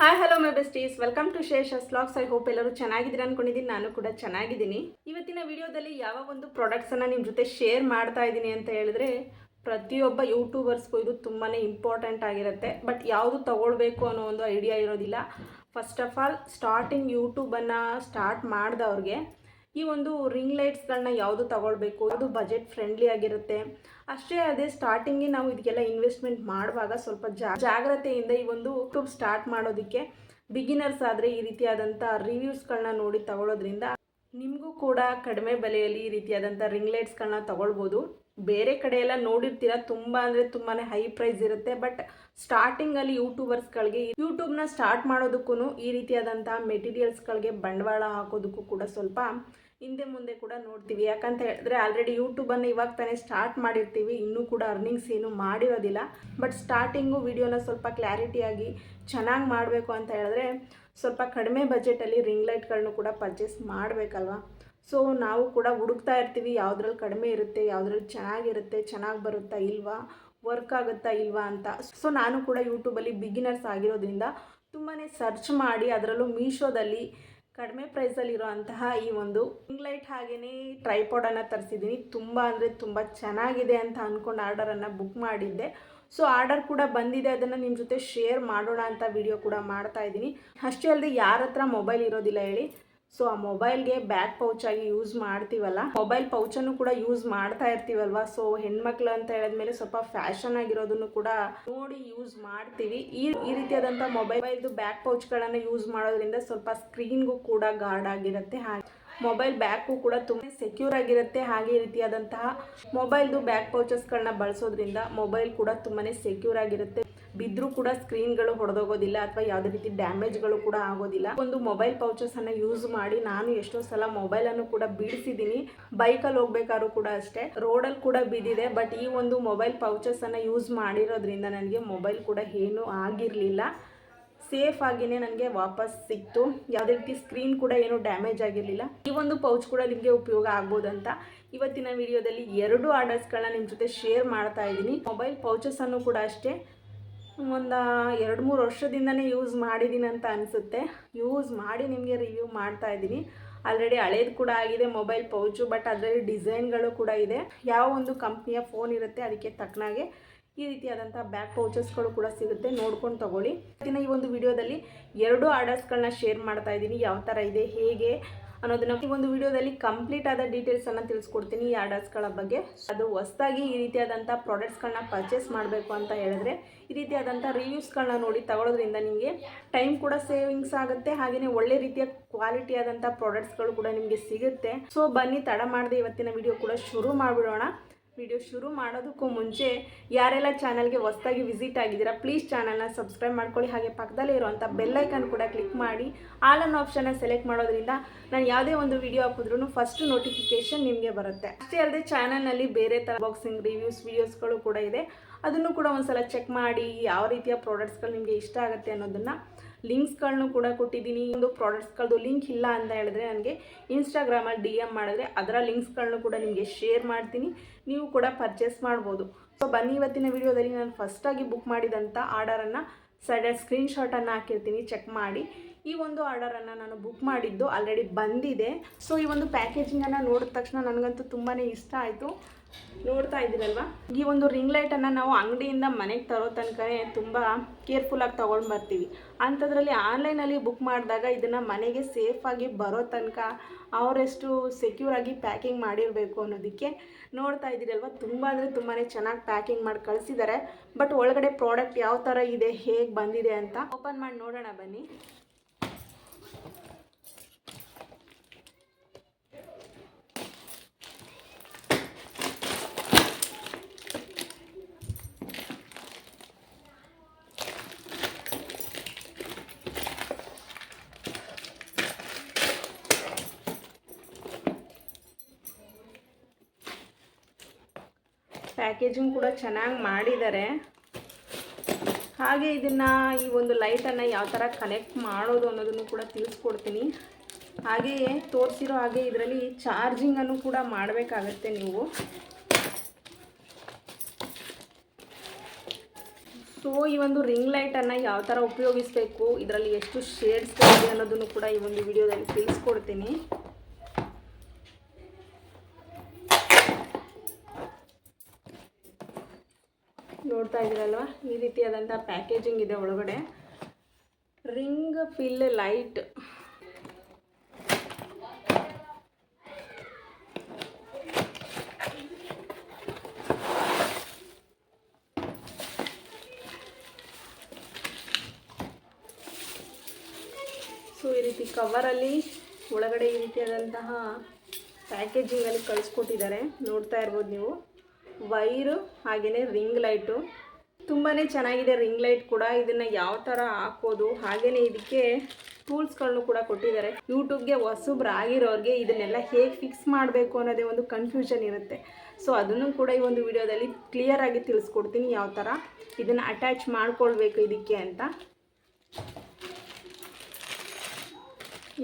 Hi hello my besties welcome to Shesha's vlogs I hope ಎಲ್ಲರೂ ಚೆನ್ನಾಗಿದ್ದೀರಾ ಅನ್ಕೊಂಡಿದ್ದೀನಿ. ನಾನು ಕೂಡ ಚೆನ್ನಾಗಿದ್ದೀನಿ. ಇವತ್ತಿನ ವಿಡಿಯೋದಲ್ಲಿ ಯಾವ ಒಂದು ಪ್ರಾಡಕ್ಟ್ಸನ್ನು ನಿಮ್ಮ ಜೊತೆ ಶೇರ್ ಮಾಡ್ತಾ ಇದ್ದೀನಿ ಅಂತ ಹೇಳಿದ್ರೆ, ಪ್ರತಿಯೊಬ್ಬ ಯೂಟ್ಯೂಬರ್ಸ್ಗೂ ಇದು ತುಂಬಾ ಇಂಪಾರ್ಟೆಂಟ್ ಆಗಿರುತ್ತೆ. ಬಟ್ ಯಾವುದು ತಗೊಳ್ಬೇಕು ಅನ್ನೋ ಒಂದು ಐಡಿಯಾ ಇರೋದಿಲ್ಲ. ಫಸ್ಟ್ ಆಫ್ ಆಲ್ ಸ್ಟಾರ್ಟಿಂಗ್ ಯೂಟ್ಯೂಬನ್ನು ಸ್ಟಾರ್ಟ್ ಮಾಡಿದವ್ರಿಗೆ ಈ ಒಂದು ರಿಂಗ್ ಲೈಟ್ಸ್ಗಳನ್ನ ಯಾವುದು ತಗೊಳ್ಬೇಕು? ಅದು ಬಜೆಟ್ ಫ್ರೆಂಡ್ಲಿ ಆಗಿರುತ್ತೆ? ಅಷ್ಟೇ ಅದೇ ಸ್ಟಾರ್ಟಿಂಗ್ಗೆ ನಾವು ಇದಕ್ಕೆಲ್ಲ ಇನ್ವೆಸ್ಟ್ಮೆಂಟ್ ಮಾಡುವಾಗ ಸ್ವಲ್ಪ ಜಾಗ್ರತೆಯಿಂದ ಈ ಒಂದು ಯೂಟ್ಯೂಬ್ ಸ್ಟಾರ್ಟ್ ಮಾಡೋದಕ್ಕೆ ಬಿಗಿನರ್ಸ್ ಆದರೆ ಈ ರೀತಿಯಾದಂಥ ರಿವ್ಯೂಸ್ಗಳನ್ನ ನೋಡಿ ತಗೊಳ್ಳೋದ್ರಿಂದ ನಿಮಗೂ ಕೂಡ ಕಡಿಮೆ ಬೆಲೆಯಲ್ಲಿ ಈ ರೀತಿಯಾದಂಥ ರಿಂಗ್ ಲೈಟ್ಸ್ಗಳನ್ನ ತಗೊಳ್ಬೋದು. ಬೇರೆ ಕಡೆ ಎಲ್ಲ ನೋಡಿರ್ತೀರ, ತುಂಬ ಅಂದರೆ ತುಂಬಾ ಹೈ ಪ್ರೈಸ್ ಇರುತ್ತೆ ಬಟ್ ಸ್ಟಾರ್ಟಿಂಗಲ್ಲಿ ಯೂಟ್ಯೂಬರ್ಸ್ಗಳಿಗೆ ಯೂಟ್ಯೂಬ್ನ ಸ್ಟಾರ್ಟ್ ಮಾಡೋದಕ್ಕೂ ಈ ರೀತಿಯಾದಂಥ ಮೆಟೀರಿಯಲ್ಸ್ಗಳಿಗೆ ಬಂಡವಾಳ ಹಾಕೋದಕ್ಕೂ ಕೂಡ ಸ್ವಲ್ಪ ಹಿಂದೆ ಮುಂದೆ ಕೂಡ ನೋಡ್ತೀವಿ. ಯಾಕಂತ ಹೇಳಿದ್ರೆ ಆಲ್ರೆಡಿ ಯೂಟ್ಯೂಬನ್ನು ಇವಾಗ ತಾನೇ ಸ್ಟಾರ್ಟ್ ಮಾಡಿರ್ತೀವಿ. ಇನ್ನೂ ಕೂಡ ಅರ್ನಿಂಗ್ಸ್ ಏನು ಮಾಡಿರೋದಿಲ್ಲ. ಬಟ್ ಸ್ಟಾರ್ಟಿಂಗು ವಿಡಿಯೋನ ಸ್ವಲ್ಪ ಕ್ಲಾರಿಟಿಯಾಗಿ ಚೆನ್ನಾಗಿ ಮಾಡಬೇಕು ಅಂತ ಹೇಳಿದ್ರೆ ಸ್ವಲ್ಪ ಕಡಿಮೆ ಬಜೆಟಲ್ಲಿ ರಿಂಗ್ ಲೈಟ್ಗಳನ್ನು ಕೂಡ ಪರ್ಚೇಸ್ ಮಾಡಬೇಕಲ್ವಾ? ಸೊ ನಾವು ಕೂಡ ಹುಡುಕ್ತಾ ಇರ್ತೀವಿ. ಯಾವುದ್ರಲ್ಲಿ ಕಡಿಮೆ ಇರುತ್ತೆ, ಯಾವುದ್ರಲ್ಲಿ ಚೆನ್ನಾಗಿರುತ್ತೆ, ಚೆನ್ನಾಗಿ ಬರುತ್ತಾ ಇಲ್ವಾ ವರ್ಕ್ ಆಗುತ್ತಾ ಇಲ್ವಾ ಅಂತ. ಸೊ ನಾನು ಕೂಡ ಯೂಟ್ಯೂಬಲ್ಲಿ ಬಿಗಿನರ್ಸ್ ಆಗಿರೋದ್ರಿಂದ ತುಂಬಾ ಸರ್ಚ್ ಮಾಡಿ, ಅದರಲ್ಲೂ ಮೀಶೋದಲ್ಲಿ ಕಡಿಮೆ ಪ್ರೈಸಲ್ಲಿರೋ ಅಂತಹ ಈ ಒಂದು ರಿಂಗ್ ಲೈಟ್ ಹಾಗೆಯೇ ಟ್ರೈಪಾಡನ್ನು ತರಿಸಿದ್ದೀನಿ. ತುಂಬ ಅಂದರೆ ತುಂಬ ಚೆನ್ನಾಗಿದೆ ಅಂತ ಅಂದ್ಕೊಂಡು ಆರ್ಡರನ್ನು ಬುಕ್ ಮಾಡಿದ್ದೆ. ಸೊ ಆರ್ಡರ್ ಕೂಡ ಬಂದಿದೆ. ಅದನ್ನು ನಿಮ್ಮ ಜೊತೆ ಶೇರ್ ಮಾಡೋಣ ಅಂತ ವಿಡಿಯೋ ಕೂಡ ಮಾಡ್ತಾ ಇದ್ದೀನಿ. ಅಷ್ಟೇ ಅಲ್ಲದೆ ಯಾರ ಹತ್ರ ಮೊಬೈಲ್ ಇರೋದಿಲ್ಲ ಹೇಳಿ ಸೊ ಆ ಮೊಬೈಲ್ಗೆ ಬ್ಯಾಕ್ ಆಗಿ ಯೂಸ್ ಮಾಡ್ತೀವಲ್ಲ, ಮೊಬೈಲ್ ಪೌಚನ್ನು ಕೂಡ ಯೂಸ್ ಮಾಡ್ತಾ ಇರ್ತೀವಲ್ವ? ಸೊ ಹೆಣ್ಮಕ್ಳು ಅಂತ ಹೇಳಿದ್ಮೇಲೆ ಸ್ವಲ್ಪ ಫ್ಯಾಷನ್ ಆಗಿರೋದನ್ನು ಕೂಡ ನೋಡಿ ಯೂಸ್ ಮಾಡ್ತೀವಿ. ಈ ಈ ರೀತಿಯಾದಂಥ ಮೊಬೈಲ್ದು ಬ್ಯಾಕ್ ಪೌಚ್ಗಳನ್ನು ಯೂಸ್ ಮಾಡೋದ್ರಿಂದ ಸ್ವಲ್ಪ ಸ್ಕ್ರೀನ್ಗೂ ಕೂಡ ಗಾರ್ಡ್ ಆಗಿರುತ್ತೆ. ಹಾಗೆ ಮೊಬೈಲ್ ಬ್ಯಾಕ್ ಕೂಡ ತುಂಬ ಸೆಕ್ಯೂರ್ ಆಗಿರುತ್ತೆ. ಹಾಗೆ ರೀತಿಯಾದಂತಹ ಮೊಬೈಲ್ದು ಬ್ಯಾಕ್ ಪೌಚಸ್ಗಳನ್ನ ಬಳಸೋದ್ರಿಂದ ಮೊಬೈಲ್ ಕೂಡ ತುಂಬಾ ಸೆಕ್ಯೂರ್ ಆಗಿರುತ್ತೆ. ಬಿದ್ದರೂ ಕೂಡ ಸ್ಕ್ರೀನ್ಗಳು ಹೊಡೆದೋಗೋದಿಲ್ಲ ಅಥವಾ ಯಾವುದೇ ರೀತಿ ಡ್ಯಾಮೇಜ್ಗಳು ಕೂಡ ಆಗೋದಿಲ್ಲ. ಒಂದು ಮೊಬೈಲ್ ಪೌಚಸನ್ನು ಯೂಸ್ ಮಾಡಿ ನಾನು ಎಷ್ಟೋ ಸಲ ಮೊಬೈಲನ್ನು ಕೂಡ ಬೀಳಿಸಿದ್ದೀನಿ ಬೈಕಲ್ಲಿ ಹೋಗ್ಬೇಕಾದ್ರೂ ಕೂಡ ಅಷ್ಟೇ. ರೋಡಲ್ಲಿ ಕೂಡ ಬಿದ್ದಿದೆ, ಬಟ್ ಈ ಒಂದು ಮೊಬೈಲ್ ಪೌಚಸನ್ನು ಯೂಸ್ ಮಾಡಿರೋದ್ರಿಂದ ನನಗೆ ಮೊಬೈಲ್ ಕೂಡ ಏನೂ ಆಗಿರಲಿಲ್ಲ. ಸೇಫ್ ಆಗಿನೇ ನನಗೆ ವಾಪಸ್ ಸಿಕ್ತು. ಯಾವುದೇ ರೀತಿ ಸ್ಕ್ರೀನ್ ಕೂಡ ಏನು ಡ್ಯಾಮೇಜ್ ಆಗಿರಲಿಲ್ಲ. ಈ ಒಂದು ಪೌಚ್ ಕೂಡ ನಿಮಗೆ ಉಪಯೋಗ ಆಗ್ಬೋದಂತ ಇವತ್ತಿನ ವಿಡಿಯೋದಲ್ಲಿ ಎರಡು ಆರ್ಡರ್ಸ್ಗಳನ್ನ ನಿಮ್ಮ ಜೊತೆ ಶೇರ್ ಮಾಡ್ತಾ ಇದ್ದೀನಿ. ಮೊಬೈಲ್ ಪೌಚಸನ್ನು ಕೂಡ ಅಷ್ಟೇ. ಒಂದು ಎರಡು ಮೂರು ವರ್ಷದಿಂದನೇ ಯೂಸ್ ಮಾಡಿದ್ದೀನಿ ಅಂತ ಅನಿಸುತ್ತೆ. ಯೂಸ್ ಮಾಡಿ ನಿಮಗೆ ರಿವ್ಯೂ ಮಾಡ್ತಾ ಇದ್ದೀನಿ. ಆಲ್ರೆಡಿ ಹಳೇದು ಕೂಡ ಆಗಿದೆ ಮೊಬೈಲ್ ಪೌಚು ಬಟ್ ಅದರಲ್ಲಿ ಡಿಸೈನ್ಗಳು ಕೂಡ ಇದೆ. ಯಾವ ಒಂದು ಕಂಪ್ನಿಯ ಫೋನ್ ಇರುತ್ತೆ, ಅದಕ್ಕೆ ತಕ್ಕನಾಗೆ ಈ ರೀತಿಯಾದಂಥ ಬ್ಯಾಕ್ ಪೌಚಸ್ಗಳು ಕೂಡ ಸಿಗುತ್ತೆ. ನೋಡ್ಕೊಂಡು ತಗೊಳ್ಳಿ. ಇವತ್ತಿನ ಈ ಒಂದು ವಿಡಿಯೋದಲ್ಲಿ ಎರಡು ಆರ್ಡರ್ಸ್ಗಳನ್ನ ಶೇರ್ ಮಾಡ್ತಾ ಇದ್ದೀನಿ. ಯಾವ ಥರ ಇದೆ, ಹೇಗೆ ಅನ್ನೋದನ್ನ ಈ ಒಂದು ವಿಡಿಯೋದಲ್ಲಿ ಕಂಪ್ಲೀಟ್ ಆದ ಡೀಟೇಲ್ಸ್ ಅನ್ನ ತಿಳಿಸ್ಕೊಡ್ತೀನಿ ಈ ಆರ್ಡರ್ಸ್ಗಳ ಬಗ್ಗೆ. ಅದು ಹೊಸದಾಗಿ ಈ ರೀತಿಯಾದಂಥ ಪ್ರಾಡಕ್ಟ್ಸ್ಗಳನ್ನ ಪರ್ಚೇಸ್ ಮಾಡಬೇಕು ಅಂತ ಹೇಳಿದ್ರೆ, ಈ ರೀತಿಯಾದಂಥ ರಿವ್ಯೂಸ್ಗಳನ್ನ ನೋಡಿ ತಗೊಳ್ಳೋದ್ರಿಂದ ನಿಮಗೆ ಟೈಮ್ ಕೂಡ ಸೇವಿಂಗ್ಸ್ ಆಗುತ್ತೆ. ಹಾಗೆಯೇ ಒಳ್ಳೆ ರೀತಿಯ ಕ್ವಾಲಿಟಿ ಆದಂಥ ಪ್ರಾಡಕ್ಟ್ಸ್ಗಳು ಕೂಡ ನಿಮಗೆ ಸಿಗುತ್ತೆ. ಸೊ ಬನ್ನಿ, ತಡ ಮಾಡದೆ ಇವತ್ತಿನ ವಿಡಿಯೋ ಕೂಡ ಶುರು ಮಾಡಿಬಿಡೋಣ. ವಿಡಿಯೋ ಶುರು ಮಾಡೋದಕ್ಕೂ ಮುಂಚೆ ಯಾರೆಲ್ಲ ಚಾನಲ್ಗೆ ಹೊಸದಾಗಿ ವಿಸಿಟ್ ಆಗಿದ್ದೀರಾ ಪ್ಲೀಸ್ ಚಾನಲ್ನ ಸಬ್ಸ್ಕ್ರೈಬ್ ಮಾಡ್ಕೊಳ್ಳಿ. ಹಾಗೆ ಪಕ್ಕದಲ್ಲೇ ಇರುವಂಥ ಬೆಲ್ಲೈಕನ್ ಕೂಡ ಕ್ಲಿಕ್ ಮಾಡಿ. ಆಲ್ ಅನ್ ಆಪ್ಷನ್ನ ಸೆಲೆಕ್ಟ್ ಮಾಡೋದ್ರಿಂದ ನಾನು ಯಾವುದೇ ಒಂದು ವಿಡಿಯೋ ಹಾಕಿದ್ರೂ ಫಸ್ಟ್ ನೋಟಿಫಿಕೇಶನ್ ನಿಮಗೆ ಬರುತ್ತೆ. ಅಷ್ಟೇ ಅಲ್ಲದೆ ಚಾನಲ್ನಲ್ಲಿ ಬೇರೆ ಥರ ಬಾಕ್ಸಿಂಗ್ ರಿವ್ಯೂಸ್ ವೀಡಿಯೋಸ್ಗಳು ಕೂಡ ಇದೆ. ಅದನ್ನು ಕೂಡ ಒಂದ್ಸಲ ಚೆಕ್ ಮಾಡಿ, ಯಾವ ರೀತಿಯ ಪ್ರಾಡಕ್ಟ್ಸ್ಗಳು ನಿಮಗೆ ಇಷ್ಟ ಆಗುತ್ತೆ ಅನ್ನೋದನ್ನು ಲಿಂಕ್ಸ್ಗಳನ್ನೂ ಕೂಡ ಕೊಟ್ಟಿದ್ದೀನಿ. ಒಂದು ಪ್ರಾಡಕ್ಟ್ಸ್ಗಳದ್ದು ಲಿಂಕ್ ಇಲ್ಲ ಅಂತ ಹೇಳಿದ್ರೆ ನನಗೆ ಇನ್ಸ್ಟಾಗ್ರಾಮಲ್ಲಿ ಡಿ ಎಂ ಮಾಡಿದ್ರೆ ಅದರ ಲಿಂಕ್ಸ್ಗಳನ್ನೂ ಕೂಡ ನಿಮಗೆ ಶೇರ್ ಮಾಡ್ತೀನಿ. ನೀವು ಕೂಡ ಪರ್ಚೇಸ್ ಮಾಡ್ಬೋದು. ಸೊ ಬನ್ನಿ ಇವತ್ತಿನ ವಿಡಿಯೋದಲ್ಲಿ ನಾನು ಫಸ್ಟಾಗಿ ಬುಕ್ ಮಾಡಿದಂಥ ಆರ್ಡರನ್ನು ಸಡನ್ ಸ್ಕ್ರೀನ್ಶಾಟನ್ನು ಹಾಕಿರ್ತೀನಿ, ಚೆಕ್ ಮಾಡಿ. ಈ ಒಂದು ಆರ್ಡರನ್ನು ನಾನು ಬುಕ್ ಮಾಡಿದ್ದು ಆಲ್ರೆಡಿ ಬಂದಿದೆ. ಸೊ ಈ ಒಂದು ಪ್ಯಾಕೇಜಿಂಗನ್ನು ನೋಡಿದ ತಕ್ಷಣ ನನಗಂತೂ ತುಂಬಾ ಇಷ್ಟ ಆಯಿತು. ನೋಡ್ತಾ ಇದ್ದೀರಲ್ವಾ? ಈ ಒಂದು ರಿಂಗ್ ಲೈಟನ್ನು ನಾವು ಅಂಗಡಿಯಿಂದ ಮನೆಗೆ ತರೋ ತನಕ ತುಂಬ ಕೇರ್ಫುಲ್ಲಾಗಿ ತೊಗೊಂಡು ಬರ್ತೀವಿ. ಅಂಥದ್ರಲ್ಲಿ ಆನ್ಲೈನಲ್ಲಿ ಬುಕ್ ಮಾಡಿದಾಗ ಇದನ್ನು ಮನೆಗೆ ಸೇಫಾಗಿ ಬರೋ ತನಕ ಅವರೆಷ್ಟು ಸೆಕ್ಯೂರಾಗಿ ಪ್ಯಾಕಿಂಗ್ ಮಾಡಿರಬೇಕು ಅನ್ನೋದಕ್ಕೆ ನೋಡ್ತಾ ಇದ್ದೀರಲ್ವ? ತುಂಬ ಅಂದರೆ ತುಂಬಾ ಚೆನ್ನಾಗಿ ಪ್ಯಾಕಿಂಗ್ ಮಾಡಿ ಕಳಿಸಿದ್ದಾರೆ ಬಟ್ ಒಳಗಡೆ ಪ್ರಾಡಕ್ಟ್ ಯಾವ ಥರ ಇದೆ, ಹೇಗೆ ಬಂದಿದೆ ಅಂತ ಓಪನ್ ಮಾಡಿ ನೋಡೋಣ ಬನ್ನಿ. ಪ್ಯಾಕೇಜಿಂಗ್ ಕೂಡ ಚೆನ್ನಾಗಿ ಮಾಡಿದ್ದಾರೆ. ಹಾಗೆ ಇದನ್ನು ಈ ಒಂದು ಲೈಟನ್ನು ಯಾವ ಥರ ಕನೆಕ್ಟ್ ಮಾಡೋದು ಅನ್ನೋದನ್ನು ಕೂಡ ತಿಳಿಸ್ಕೊಡ್ತೀನಿ. ಹಾಗೆಯೇ ತೋರಿಸಿರೋ ಹಾಗೆ ಇದರಲ್ಲಿ ಚಾರ್ಜಿಂಗನ್ನು ಕೂಡ ಮಾಡಬೇಕಾಗತ್ತೆ ನೀವು. ಸೊ ಈ ಒಂದು ರಿಂಗ್ ಲೈಟನ್ನು ಯಾವ ಥರ ಉಪಯೋಗಿಸಬೇಕು, ಇದರಲ್ಲಿ ಎಷ್ಟು ಶೇಡ್ಸ್ಗಳಿದೆ ಅನ್ನೋದನ್ನು ಕೂಡ ಈ ಒಂದು ವಿಡಿಯೋದಲ್ಲಿ ತಿಳಿಸ್ಕೊಡ್ತೀನಿ. ನೋಡ್ತಾ ಇದ್ದೀರಲ್ವ? ಈ ರೀತಿಯಾದಂಥ ಪ್ಯಾಕೇಜಿಂಗ್ ಇದೆ ಒಳಗಡೆ. ರಿಂಗ್ ಫಿಲ್ ಲೈಟ್ ಸೊ ಈ ರೀತಿ ಕವರಲ್ಲಿ ಒಳಗಡೆ ಈ ರೀತಿಯಾದಂತಹ ಪ್ಯಾಕೇಜಿಂಗಲ್ಲಿ ಕಳಿಸ್ಕೊಟ್ಟಿದ್ದಾರೆ. ನೋಡ್ತಾ ಇರ್ಬೋದು ನೀವು. ವೈರು ಹಾಗೆಯೇ ರಿಂಗ್ ಲೈಟು ತುಂಬಾ ಚೆನ್ನಾಗಿದೆ ರಿಂಗ್ ಲೈಟ್ ಕೂಡ. ಇದನ್ನು ಯಾವ ಥರ ಹಾಕೋದು ಹಾಗೆಯೇ ಇದಕ್ಕೆ ಟೂಲ್ಸ್ಗಳನ್ನು ಕೂಡ ಕೊಟ್ಟಿದ್ದಾರೆ. ಯೂಟ್ಯೂಬ್ಗೆ ಹೊಸಬ್ರಾಗಿರೋರಿಗೆ ಇದನ್ನೆಲ್ಲ ಹೇಗೆ ಫಿಕ್ಸ್ ಮಾಡಬೇಕು ಅನ್ನೋದೇ ಒಂದು ಕನ್ಫ್ಯೂಷನ್ ಇರುತ್ತೆ. ಸೊ ಅದನ್ನು ಕೂಡ ಈ ಒಂದು ವಿಡಿಯೋದಲ್ಲಿ ಕ್ಲಿಯರಾಗಿ ತಿಳಿಸ್ಕೊಡ್ತೀನಿ ಯಾವ ಥರ ಇದನ್ನು ಅಟ್ಯಾಚ್ ಮಾಡ್ಕೊಳ್ಬೇಕು ಇದಕ್ಕೆ ಅಂತ.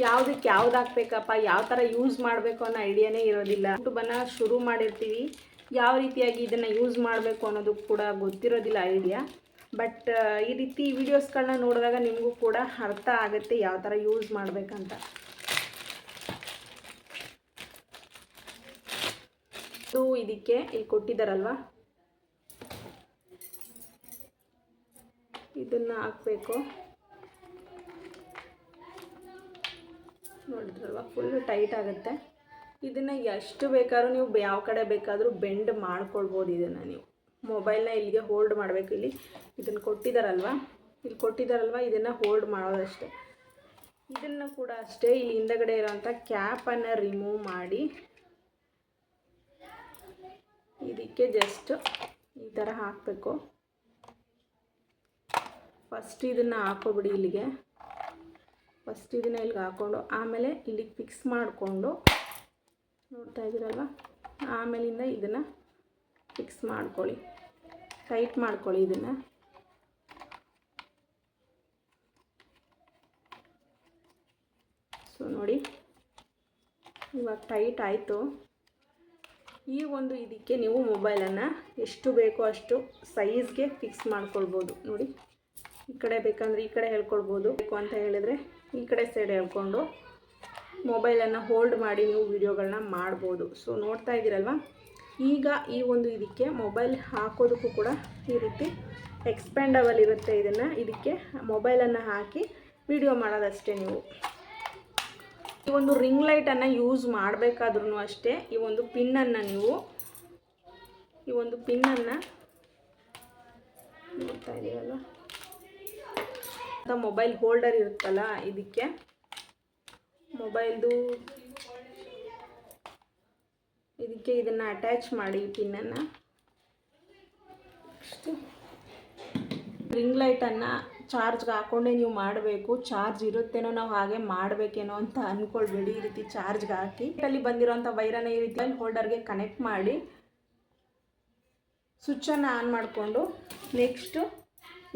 ಯಾವುದಕ್ಕೆ ಯಾವ್ದು ಹಾಕ್ಬೇಕಪ್ಪ, ಯಾವ ಥರ ಯೂಸ್ ಮಾಡಬೇಕು ಅನ್ನೋ ಐಡಿಯಾನೇ ಇರೋದಿಲ್ಲ. ಯೂಟ್ಯೂಬನ್ನು ಶುರು ಮಾಡಿರ್ತೀವಿ. ಯಾವ ರೀತಿಯಾಗಿ ಇದನ್ನು ಯೂಸ್ ಮಾಡಬೇಕು ಅನ್ನೋದು ಕೂಡ ಗೊತ್ತಿರೋದಿಲ್ಲ ಐಡಿಯಾ ಬಟ್ ಈ ರೀತಿ ವಿಡಿಯೋಸ್ಗಳನ್ನ ನೋಡಿದಾಗ ನಿಮಗೂ ಕೂಡ ಅರ್ಥ ಆಗುತ್ತೆ ಯಾವ ಥರ ಯೂಸ್ ಮಾಡಬೇಕಂತ. ಇದು ಇದಕ್ಕೆ ಇಲ್ಲಿ ಕೊಟ್ಟಿದ್ದಾರಲ್ವ ಇದನ್ನು ಹಾಕಬೇಕು. ನೋಡಿದ್ರಲ್ವ? ಫುಲ್ಲು ಟೈಟ್ ಆಗುತ್ತೆ. ಇದನ್ನು ಎಷ್ಟು ಬೇಕಾದ್ರೂ ನೀವು ಯಾವ ಕಡೆ ಬೇಕಾದರೂ ಬೆಂಡ್ ಮಾಡ್ಕೊಳ್ಬೋದು ಇದನ್ನು ನೀವು. ಮೊಬೈಲ್ನ ಇಲ್ಲಿಗೆ ಹೋಲ್ಡ್ ಮಾಡಬೇಕು. ಇಲ್ಲಿ ಇದನ್ನು ಕೊಟ್ಟಿದ್ದಾರಲ್ವ ಇಲ್ಲಿ ಕೊಟ್ಟಿದ್ದಾರಲ್ವ ಇದನ್ನು ಹೋಲ್ಡ್ ಮಾಡೋದಷ್ಟೇ. ಇದನ್ನು ಕೂಡ ಅಷ್ಟೇ. ಇಲ್ಲಿ ಹಿಂದಗಡೆ ಇರೋವಂಥ ಕ್ಯಾಪನ್ನು ರಿಮೂವ್ ಮಾಡಿ. ಇದಕ್ಕೆ ಜಸ್ಟ್ ಈ ಥರ ಹಾಕಬೇಕು. ಫಸ್ಟ್ ಇದನ್ನು ಹಾಕೋಬಿಡಿ ಇಲ್ಲಿಗೆ. ಫಸ್ಟ್ ಇದನ್ನು ಇಲ್ಲಿಗೆ ಹಾಕ್ಕೊಂಡು, ಆಮೇಲೆ ಇಲ್ಲಿಗೆ ಫಿಕ್ಸ್ ಮಾಡಿಕೊಂಡು ನೋಡ್ತಾ ಇದ್ದೀರಲ್ವ? ಆಮೇಲಿಂದ ಇದನ್ನು ಫಿಕ್ಸ್ ಮಾಡ್ಕೊಳ್ಳಿ. ಟೈಟ್ ಮಾಡ್ಕೊಳ್ಳಿ ಇದನ್ನು. ಸೊ ನೋಡಿ. ಇವಾಗ ಟೈಟ್ ಆಯಿತು. ಈ ಒಂದು ಇದಕ್ಕೆ ನೀವು ಮೊಬೈಲನ್ನು ಎಷ್ಟು ಬೇಕೋ ಅಷ್ಟು ಸೈಜ್ಗೆ ಫಿಕ್ಸ್ ಮಾಡ್ಕೊಳ್ಬೋದು. ನೋಡಿ. ಈ ಕಡೆ ಬೇಕಂದ್ರೆ ಈ ಕಡೆ ಹೇಳ್ಕೊಳ್ಬೋದು. ಬೇಕು ಅಂತ ಹೇಳಿದರೆ ಈ ಕಡೆ ಸೈಡ್ ಹೇಳ್ಕೊಂಡು ಮೊಬೈಲನ್ನು ಹೋಲ್ಡ್ ಮಾಡಿ ನೀವು ವೀಡಿಯೋಗಳನ್ನ ಮಾಡ್ಬೋದು. ಸೊ, ನೋಡ್ತಾ ಇದ್ದೀರಲ್ವ? ಈಗ ಈ ಒಂದು ಇದಕ್ಕೆ ಮೊಬೈಲ್ ಹಾಕೋದಕ್ಕೂ ಕೂಡ ಈ ರೀತಿ ಎಕ್ಸ್ಪ್ಯಾಂಡಬಲ್ ಇರುತ್ತೆ ಇದನ್ನು. ಇದಕ್ಕೆ ಮೊಬೈಲನ್ನು ಹಾಕಿ ವಿಡಿಯೋ ಮಾಡೋದಷ್ಟೇ ನೀವು. ಈ ಒಂದು ರಿಂಗ್ ಲೈಟನ್ನು ಯೂಸ್ ಮಾಡಬೇಕಾದ್ರೂ ಅಷ್ಟೇ ಈ ಒಂದು ಪಿನ್ನನ್ನು ನೀವು, ಈ ಒಂದು ಪಿನ್ನನ್ನು ನೋಡ್ತಾ ಇದ್ದೀರಲ್ವ? ಮೊಬೈಲ್ ಹೋಲ್ಡರ್ ಇರುತ್ತಲ್ಲ, ಇದಕ್ಕೆ ಮೊಬೈಲ್ದು. ಇದಕ್ಕೆ ಇದನ್ನು ಅಟ್ಯಾಚ್ ಮಾಡಿ ಪಿನ್ನನ್ನು. ರಿಂಗ್ ಲೈಟನ್ನು ಚಾರ್ಜ್ಗೆ ಹಾಕ್ಕೊಂಡೇ ನೀವು ಮಾಡಬೇಕು. ಚಾರ್ಜ್ ಇರುತ್ತೇನೋ ನಾವು ಹಾಗೆ ಮಾಡಬೇಕೇನೋ ಅಂತ ಅಂದ್ಕೊಳ್ಬೇಡಿ ಈ ರೀತಿ ಚಾರ್ಜ್ಗೆ ಹಾಕಿ. ಅಲ್ಲಿ ಬಂದಿರೋಂಥ ವೈರನ್ನ ಈ ರೀತಿ ಹೋಲ್ಡರ್ಗೆ ಕನೆಕ್ಟ್ ಮಾಡಿ. ಸ್ವಿಚ್ಚನ್ನು ಆನ್ ಮಾಡಿಕೊಂಡು ನೆಕ್ಸ್ಟು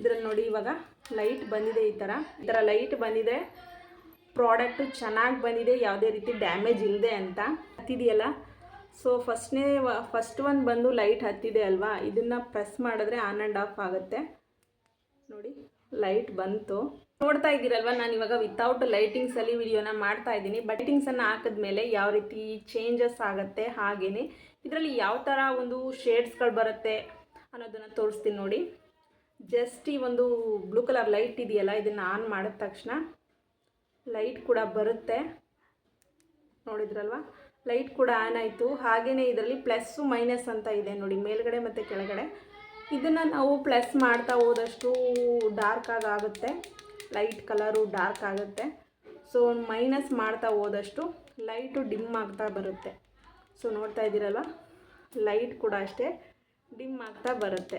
ಇದರಲ್ಲಿ ನೋಡಿ ಇವಾಗ ಲೈಟ್ ಬಂದಿದೆ ಈ ಥರ ಈ ಥರ ಲೈಟ್ ಬಂದಿದೆ. ಪ್ರಾಡಕ್ಟು ಚೆನ್ನಾಗಿ ಬಂದಿದೆ, ಯಾವುದೇ ರೀತಿ ಡ್ಯಾಮೇಜ್ ಇಲ್ಲದೆ ಅಂತ ಹತ್ತಿದೆಯಲ್ಲ? ಸೊ ಫಸ್ಟ್ನೇ ಫಸ್ಟ್ ಒಂದು ಬಂದು ಲೈಟ್ ಹತ್ತಿದೆ ಅಲ್ವಾ? ಇದನ್ನು ಪ್ರೆಸ್ ಮಾಡಿದ್ರೆ ಆನ್ ಆ್ಯಂಡ್ ಆಫ್ ಆಗುತ್ತೆ. ನೋಡಿ ಲೈಟ್ ಬಂತು. ನೋಡ್ತಾ ಇದ್ದೀರಲ್ವ, ನಾನು ಇವಾಗ ವಿತೌಟ್ ಲೈಟಿಂಗ್ಸಲ್ಲಿ ವಿಡಿಯೋನ ಮಾಡ್ತಾ ಇದ್ದೀನಿ. ಲೈಟಿಂಗ್ಸನ್ನು ಹಾಕಿದ್ಮೇಲೆ ಯಾವ ರೀತಿ ಚೇಂಜಸ್ ಆಗುತ್ತೆ ಹಾಗೇ ಇದರಲ್ಲಿ ಯಾವ ಥರ ಒಂದು ಶೇಡ್ಸ್ಗಳು ಬರುತ್ತೆ ಅನ್ನೋದನ್ನು ತೋರಿಸ್ತೀನಿ ನೋಡಿ. ಜಸ್ಟ್ ಈ ಒಂದು ಬ್ಲೂ ಕಲರ್ ಲೈಟ್ ಇದೆಯಲ್ಲ, ಇದನ್ನು ಆನ್ ಮಾಡಿದ ತಕ್ಷಣ ಲೈಟ್ ಕೂಡ ಬರುತ್ತೆ. ನೋಡಿದ್ರಲ್ವ? ಲೈಟ್ ಕೂಡ ಆನ್ ಆಯಿತು. ಹಾಗೆಯೇ ಇದರಲ್ಲಿ ಪ್ಲಸ್ಸು ಮೈನಸ್ ಅಂತ ಇದೆ ನೋಡಿ, ಮೇಲ್ಗಡೆ ಮತ್ತು ಕೆಳಗಡೆ. ಇದನ್ನು ನಾವು ಪ್ಲಸ್ ಮಾಡ್ತಾ ಹೋದಷ್ಟು ಡಾರ್ಕ್ ಆಗುತ್ತೆ. ಲೈಟ್ ಕಲರು ಡಾರ್ಕ್ ಆಗುತ್ತೆ. ಸೊ ಮೈನಸ್ ಮಾಡ್ತಾ ಹೋದಷ್ಟು ಲೈಟು ಡಿಮ್ ಆಗ್ತಾ ಬರುತ್ತೆ. ಸೊ ನೋಡ್ತಾ ಇದ್ದೀರಲ್ವ? ಲೈಟ್ ಕೂಡ ಅಷ್ಟೇ ಡಿಮ್ ಆಗ್ತಾ ಬರುತ್ತೆ.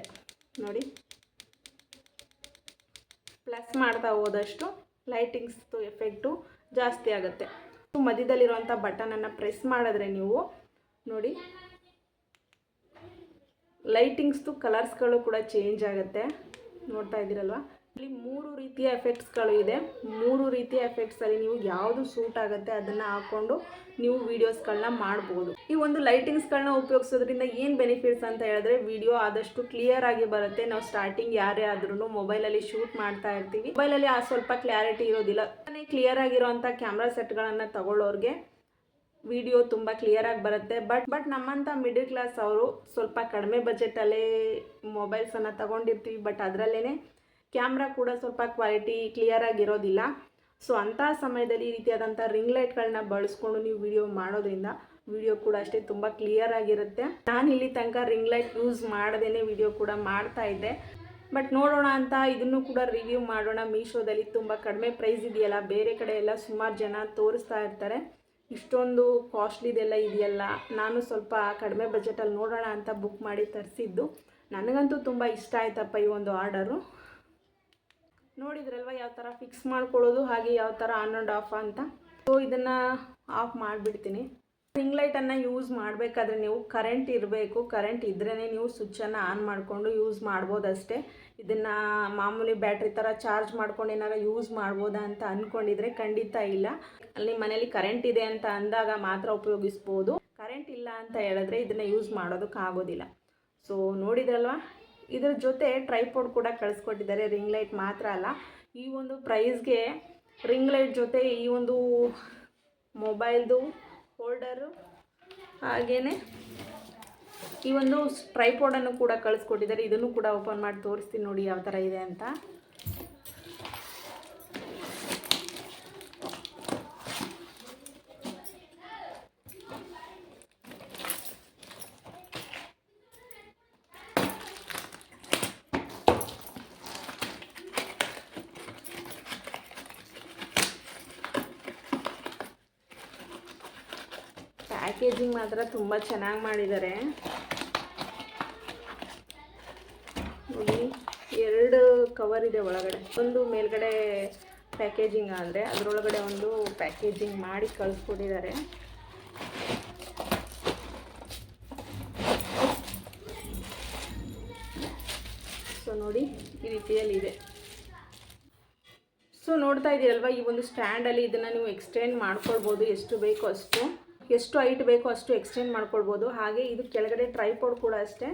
ನೋಡಿ. ಪ್ಲಸ್ ಮಾಡ್ತಾ ಹೋದಷ್ಟು ಲೈಟಿಂಗ್ಸ್ದು ಎಫೆಕ್ಟು ಜಾಸ್ತಿ ಆಗುತ್ತೆ. ಮಧ್ಯದಲ್ಲಿರುವಂಥ ಬಟನನ್ನು ಪ್ರೆಸ್ ಮಾಡಿದ್ರೆ ನೀವು ನೋಡಿ, ಲೈಟಿಂಗ್ಸ್ದು ಕಲರ್ಸ್ಗಳು ಕೂಡ ಚೇಂಜ್ ಆಗುತ್ತೆ. ನೋಡ್ತಾ ಇದ್ದೀರಲ್ವ? ಇಲ್ಲಿ ಮೂರು ರೀತಿಯ ಎಫೆಕ್ಟ್ಸ್ಗಳು ಇದೆ. ಮೂರು ರೀತಿಯ ಎಫೆಕ್ಟ್ಸಲ್ಲಿ ನೀವು ಯಾವುದು ಸೂಟ್ ಆಗುತ್ತೆ ಅದನ್ನು ಹಾಕ್ಕೊಂಡು ನೀವು ವೀಡಿಯೋಸ್ಗಳನ್ನ ಮಾಡ್ಬೋದು. ಈ ಒಂದು ಲೈಟಿಂಗ್ಸ್ಗಳನ್ನ ಉಪಯೋಗಿಸೋದ್ರಿಂದ ಏನು ಬೆನಿಫಿಟ್ಸ್ ಅಂತ ಹೇಳಿದ್ರೆ ವಿಡಿಯೋ ಆದಷ್ಟು ಕ್ಲಿಯರ್ ಆಗಿ ಬರುತ್ತೆ. ನಾವು ಸ್ಟಾರ್ಟಿಂಗ್ ಯಾರೇ ಆದ್ರೂ ಮೊಬೈಲಲ್ಲಿ ಶೂಟ್ ಮಾಡ್ತಾ ಇರ್ತೀವಿ. ಮೊಬೈಲಲ್ಲಿ ಆ ಸ್ವಲ್ಪ ಕ್ಲಾರಿಟಿ ಇರೋದಿಲ್ಲ. ಕ್ಲಿಯರ್ ಆಗಿರೋಂಥ ಕ್ಯಾಮ್ರಾ ಸೆಟ್ಗಳನ್ನು ತಗೊಳ್ಳೋರಿಗೆ ವಿಡಿಯೋ ತುಂಬ ಕ್ಲಿಯರಾಗಿ ಬರುತ್ತೆ. ಬಟ್ ಬಟ್ ನಮ್ಮಂಥ ಮಿಡಲ್ ಕ್ಲಾಸ್ ಅವರು ಸ್ವಲ್ಪ ಕಡಿಮೆ ಬಜೆಟಲ್ಲೇ ಮೊಬೈಲ್ಸನ್ನು ತಗೊಂಡಿರ್ತೀವಿ. ಬಟ್ ಅದರಲ್ಲೇ ಕ್ಯಾಮ್ರಾ ಕೂಡ ಸ್ವಲ್ಪ ಕ್ವಾಲಿಟಿ ಕ್ಲಿಯರ್ ಆಗಿರೋದಿಲ್ಲ. ಸೊ ಅಂಥ ಸಮಯದಲ್ಲಿ ಈ ರೀತಿಯಾದಂಥ ರಿಂಗ್ ಲೈಟ್ಗಳನ್ನ ಬಳಸ್ಕೊಂಡು ನೀವು ವಿಡಿಯೋ ಮಾಡೋದ್ರಿಂದ ವಿಡಿಯೋ ಕೂಡ ಅಷ್ಟೇ ತುಂಬ ಕ್ಲಿಯರ್ ಆಗಿರುತ್ತೆ. ನಾನು ಇಲ್ಲಿ ತನಕ ರಿಂಗ್ ಲೈಟ್ ಯೂಸ್ ಮಾಡದೇ ವಿಡಿಯೋ ಕೂಡ ಮಾಡ್ತಾ ಇದ್ದೆ. ಬಟ್ ನೋಡೋಣ ಅಂತ ಇದನ್ನು ಕೂಡ ರಿವ್ಯೂ ಮಾಡೋಣ. ಮೀಶೋದಲ್ಲಿ ತುಂಬ ಕಡಿಮೆ ಪ್ರೈಸ್ ಇದೆಯಲ್ಲ, ಬೇರೆ ಕಡೆ ಎಲ್ಲ ಸುಮಾರು ಜನ ತೋರಿಸ್ತಾ ಇರ್ತಾರೆ. ಇಷ್ಟೊಂದು ಕಾಸ್ಟ್ಲಿದೆಲ್ಲ ಇದೆಯಲ್ಲ, ನಾನು ಸ್ವಲ್ಪ ಕಡಿಮೆ ಬಜೆಟಲ್ಲಿ ನೋಡೋಣ ಅಂತ ಬುಕ್ ಮಾಡಿ ತರಿಸಿದ್ದು. ನನಗಂತೂ ತುಂಬ ಇಷ್ಟ ಆಯ್ತಪ್ಪ ಈ ಒಂದು ಆರ್ಡರು ನೋಡಿದ್ರಲ್ವ ಯಾವ ಥರ ಫಿಕ್ಸ್ ಮಾಡ್ಕೊಳ್ಳೋದು, ಹಾಗೆ ಯಾವ ಥರ ಆನ್ ಆ್ಯಂಡ್ ಆಫ್ ಅಂತ? ಸೊ ಇದನ್ನು ಆಫ್ ಮಾಡಿಬಿಡ್ತೀನಿ. ರಿಂಗ್ ಲೈಟನ್ನು ಯೂಸ್ ಮಾಡಬೇಕಾದ್ರೆ ನೀವು ಕರೆಂಟ್ ಇರಬೇಕು. ಕರೆಂಟ್ ಇದ್ರೇ ನೀವು ಸ್ವಿಚ್ಚನ್ನು ಆನ್ ಮಾಡಿಕೊಂಡು ಯೂಸ್ ಮಾಡ್ಬೋದಷ್ಟೇ ಇದನ್ನು ಮಾಮೂಲಿ ಬ್ಯಾಟ್ರಿ ಥರ ಚಾರ್ಜ್ ಮಾಡ್ಕೊಂಡು ಏನಾರು ಯೂಸ್ ಮಾಡ್ಬೋದಾ ಅಂತ ಅಂದ್ಕೊಂಡಿದ್ರೆ ಖಂಡಿತ ಇಲ್ಲ. ಅಲ್ಲಿ ಮನೇಲಿ ಕರೆಂಟ್ ಇದೆ ಅಂತ ಅಂದಾಗ ಮಾತ್ರ ಉಪಯೋಗಿಸ್ಬೋದು. ಕರೆಂಟ್ ಇಲ್ಲ ಅಂತ ಹೇಳಿದ್ರೆ ಇದನ್ನು ಯೂಸ್ ಮಾಡೋದಕ್ಕಾಗೋದಿಲ್ಲ. ಸೊ ನೋಡಿದ್ರಲ್ವ? ಇದ್ರ ಜೊತೆ ಟ್ರೈಪೋಡ್ ಕೂಡ ಕಳಿಸ್ಕೊಟ್ಟಿದ್ದಾರೆ ರಿಂಗ್ ಲೈಟ್ ಮಾತ್ರ ಅಲ್ಲ. ಈ ಒಂದು ಪ್ರೈಸ್ಗೆ ರಿಂಗ್ ಲೈಟ್ ಜೊತೆ ಈ ಒಂದು ಮೊಬೈಲ್ದು ಹೋಲ್ಡರು ಹಾಗೆಯೇ ಈ ಒಂದು ಟ್ರೈಪೋಡನ್ನು ಕೂಡ ಕಳಿಸ್ಕೊಟ್ಟಿದ್ದಾರೆ. ಇದನ್ನು ಕೂಡ ಓಪನ್ ಮಾಡಿ ತೋರಿಸ್ತೀನಿ ನೋಡಿ ಯಾವ ಥರ ಇದೆ ಅಂತ. ಪ್ಯಾಕೇಜಿಂಗ್ ಮಾತ್ರ ತುಂಬ ಚೆನ್ನಾಗಿ ಮಾಡಿದ್ದಾರೆ ನೋಡಿ, ಎರಡು ಕವರ್ ಇದೆ ಒಳಗಡೆ. ಒಂದು ಮೇಲ್ಗಡೆ ಪ್ಯಾಕೇಜಿಂಗ್ ಅಂದರೆ ಅದರೊಳಗಡೆ ಒಂದು ಪ್ಯಾಕೇಜಿಂಗ್ ಮಾಡಿ ಕಳಿಸ್ಕೊಟ್ಟಿದ್ದಾರೆ ಸೊ ನೋಡಿ, ಈ ರೀತಿಯಲ್ಲಿ ಇದೆ. ಸೊ ನೋಡ್ತಾ ಇದ್ದೀರಲ್ವ ಈ ಒಂದು ಸ್ಟ್ಯಾಂಡಲ್ಲಿ ಇದನ್ನು ನೀವು ಎಕ್ಸ್ಟೆಂಡ್ ಮಾಡ್ಕೊಳ್ಬೋದು, ಎಷ್ಟು ಬೇಕೋ ಅಷ್ಟು. ಎಷ್ಟು ಹೈಟ್ ಬೇಕೋ ಅಷ್ಟು ಎಕ್ಸ್ಟೆಂಡ್ ಮಾಡ್ಕೊಳ್ಬೋದು. ಹಾಗೆ ಇದು ಕೆಳಗಡೆ ಟ್ರೈಪೋಡ್ ಕೂಡ ಅಷ್ಟೇ.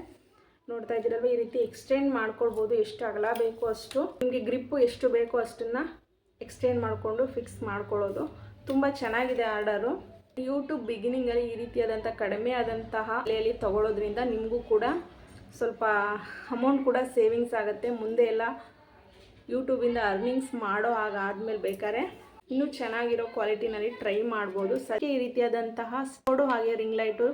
ನೋಡ್ತಾ ಇದ್ದೀರಲ್ವ, ಈ ರೀತಿ ಎಕ್ಸ್ಟೆಂಡ್ ಮಾಡ್ಕೊಳ್ಬೋದು. ಎಷ್ಟು ಅಗಲ ಬೇಕೋ ಅಷ್ಟು. ನಿಮಗೆ ಗ್ರಿಪ್ಪು ಎಷ್ಟು ಬೇಕೋ ಅಷ್ಟನ್ನು ಎಕ್ಸ್ಟೆಂಡ್ ಮಾಡಿಕೊಂಡು ಫಿಕ್ಸ್ ಮಾಡ್ಕೊಳ್ಳೋದು. ತುಂಬ ಚೆನ್ನಾಗಿದೆ ಆರ್ಡರು ಯೂಟ್ಯೂಬ್ ಬಿಗಿನಿಂಗಲ್ಲಿ ಈ ರೀತಿಯಾದಂಥ ಕಡಿಮೆ ಆದಂತಹ ಬೆಲೆಯಲ್ಲಿ ತಗೊಳ್ಳೋದ್ರಿಂದ ನಿಮಗೂ ಕೂಡ ಸ್ವಲ್ಪ ಅಮೌಂಟ್ ಕೂಡ ಸೇವಿಂಗ್ಸ್ ಆಗುತ್ತೆ. ಮುಂದೆ ಎಲ್ಲ ಯೂಟ್ಯೂಬಿಂದ ಅರ್ನಿಂಗ್ಸ್ ಮಾಡೋ ಹಾಗಾದ್ಮೇಲೆ ಬೇಕಾದ್ರೆ ಇನ್ನೂ ಚೆನ್ನಾಗಿರೋ ಕ್ವಾಲಿಟಿನಲ್ಲಿ ಟ್ರೈ ಮಾಡ್ಬೋದು. ಸದ್ಯ ಈ ರೀತಿಯಾದಂತಹ ಸ್ಪೋಡು ಹಾಗೆ ರಿಂಗ್ ಲೈಟು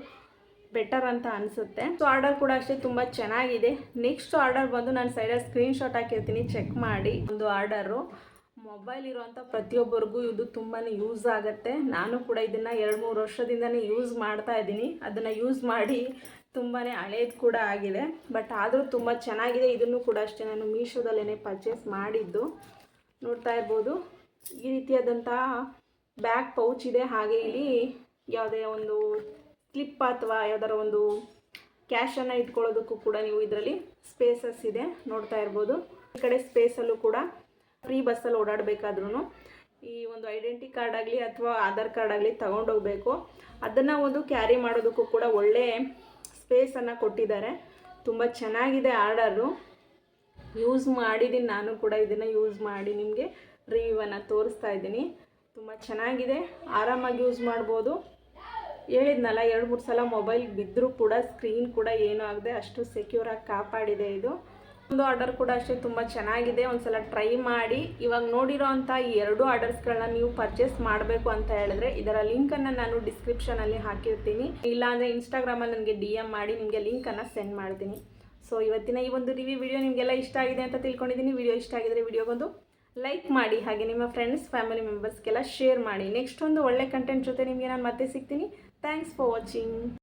ಬೆಟರ್ ಅಂತ ಅನಿಸುತ್ತೆ. ಸೊ ಆರ್ಡರ್ ಕೂಡ ಅಷ್ಟೇ ತುಂಬ ಚೆನ್ನಾಗಿದೆ. ನೆಕ್ಸ್ಟ್ ಆರ್ಡರ್ ಬಂದು ನಾನು ಸೈಡಲ್ಲಿ ಸ್ಕ್ರೀನ್ ಶಾಟ್ ಹಾಕಿರ್ತೀನಿ. ಚೆಕ್ ಮಾಡಿ. ಒಂದು ಆರ್ಡರು. ಮೊಬೈಲ್ ಇರುವಂಥ ಪ್ರತಿಯೊಬ್ಬರಿಗೂ ಇದು ತುಂಬಾ ಯೂಸ್ ಆಗುತ್ತೆ. ನಾನು ಕೂಡ ಇದನ್ನು ಎರಡು ಮೂರು ವರ್ಷದಿಂದನೇ ಯೂಸ್ ಮಾಡ್ತಾ ಇದ್ದೀನಿ. ಅದನ್ನು ಯೂಸ್ ಮಾಡಿ ತುಂಬಾ ಹಳೇದು ಕೂಡ ಆಗಿದೆ. ಬಟ್ ಆದರೂ ತುಂಬ ಚೆನ್ನಾಗಿದೆ. ಇದನ್ನು ಕೂಡ ಅಷ್ಟೇ ನಾನು ಮೀಶೋದಲ್ಲೇ ಪರ್ಚೇಸ್ ಮಾಡಿದ್ದು. ನೋಡ್ತಾ ಇರ್ಬೋದು. ಈ ರೀತಿಯಾದಂತಹ ಬ್ಯಾಗ್ ಪೌಚ್ ಇದೆ. ಹಾಗೆ ಇಲ್ಲಿ ಯಾವುದೇ ಒಂದು ಕ್ಲಿಪ್ ಅಥವಾ ಯಾವ್ದಾರ ಒಂದು ಕ್ಯಾಶನ್ನು ಇಟ್ಕೊಳ್ಳೋದಕ್ಕೂ ಕೂಡ ನೀವು ಇದರಲ್ಲಿ ಸ್ಪೇಸಸ್ ಇದೆ. ನೋಡ್ತಾ ಇರ್ಬೋದು. ಈ ಕಡೆ ಸ್ಪೇಸಲ್ಲೂ ಕೂಡ ಫ್ರೀ ಬಸ್ಸಲ್ಲಿ ಓಡಾಡಬೇಕಾದ್ರೂ ಈ ಒಂದು ಐಡೆಂಟಿ ಕಾರ್ಡ್ ಆಗಲಿ ಅಥವಾ ಆಧಾರ್ ಕಾರ್ಡ್ ಆಗಲಿ ತೊಗೊಂಡೋಗ್ಬೇಕು ಅದನ್ನು ಒಂದು ಕ್ಯಾರಿ ಮಾಡೋದಕ್ಕೂ ಕೂಡ ಒಳ್ಳೆ ಸ್ಪೇಸನ್ನು ಕೊಟ್ಟಿದ್ದಾರೆ. ತುಂಬ ಚೆನ್ನಾಗಿದೆ ಆರ್ಡರು. ಯೂಸ್ ಮಾಡಿದ್ದೀನಿ ನಾನು ಕೂಡ ಇದನ್ನು ಯೂಸ್ ಮಾಡಿ ನಿಮಗೆ. ರಿವ್ಯೂವನ್ನು ತೋರಿಸ್ತಾ ಇದ್ದೀನಿ. ತುಂಬ ಚೆನ್ನಾಗಿದೆ. ಆರಾಮಾಗಿ ಯೂಸ್ ಮಾಡ್ಬೋದು. ಹೇಳಿದ್ನಲ್ಲ, ಎರಡು, ಮೂರು ಸಲ ಮೊಬೈಲ್ ಬಿದ್ದರೂ ಕೂಡ ಸ್ಕ್ರೀನ್ ಕೂಡ ಏನೂ ಆಗದೆ ಅಷ್ಟು ಸೆಕ್ಯೂರಾಗಿ ಕಾಪಾಡಿದೆ ಇದು. ಒಂದು ಆರ್ಡರ್ ಕೂಡ ಅಷ್ಟೇ ತುಂಬ ಚೆನ್ನಾಗಿದೆ. ಒಂದು ಸಲ ಟ್ರೈ ಮಾಡಿ. ಇವಾಗ ನೋಡಿರೋ ಅಂಥ ಈ ಎರಡು ಆರ್ಡರ್ಸ್ಗಳನ್ನ ನೀವು ಪರ್ಚೇಸ್ ಮಾಡಬೇಕು ಅಂತ ಹೇಳಿದ್ರೆ ಇದರ ಲಿಂಕನ್ನು ನಾನು ಡಿಸ್ಕ್ರಿಪ್ಷನಲ್ಲಿ ಹಾಕಿರ್ತೀನಿ. ಇಲ್ಲಾಂದರೆ ಇನ್ಸ್ಟಾಗ್ರಾಮಲ್ಲಿ ನನಗೆ ಡಿ ಎಂ ಮಾಡಿ ನಿಮಗೆ ಲಿಂಕನ್ನು ಸೆಂಡ್ ಮಾಡ್ತೀನಿ. ಸೊ ಇವತ್ತಿನ ಈ ಒಂದು ರಿವ್ಯೂ ವಿಡಿಯೋ ನಿಮಗೆಲ್ಲ ಇಷ್ಟ ಆಗಿದೆ ಅಂತ ತಿಳ್ಕೊಂಡಿದ್ದೀನಿ. ವಿಡಿಯೋ ಇಷ್ಟ ಆಗಿದ್ರೆ ವಿಡಿಯೋಗೊಂದು ಲೈಕ್ ಮಾಡಿ ಹಾಗೆ ನಿಮ್ಮ ಫ್ರೆಂಡ್ಸ್ ಫ್ಯಾಮಿಲಿ ಮೆಂಬರ್ಸ್ಗೆಲ್ಲ ಶೇರ್ ಮಾಡಿ. ನೆಕ್ಸ್ಟ್ ಒಂದು ಒಳ್ಳೆ ಕಂಟೆಂಟ್ ಜೊತೆ ನಿಮಗೆ ನಾನು ಮತ್ತೆ ಸಿಗ್ತೀನಿ. Thanks for watching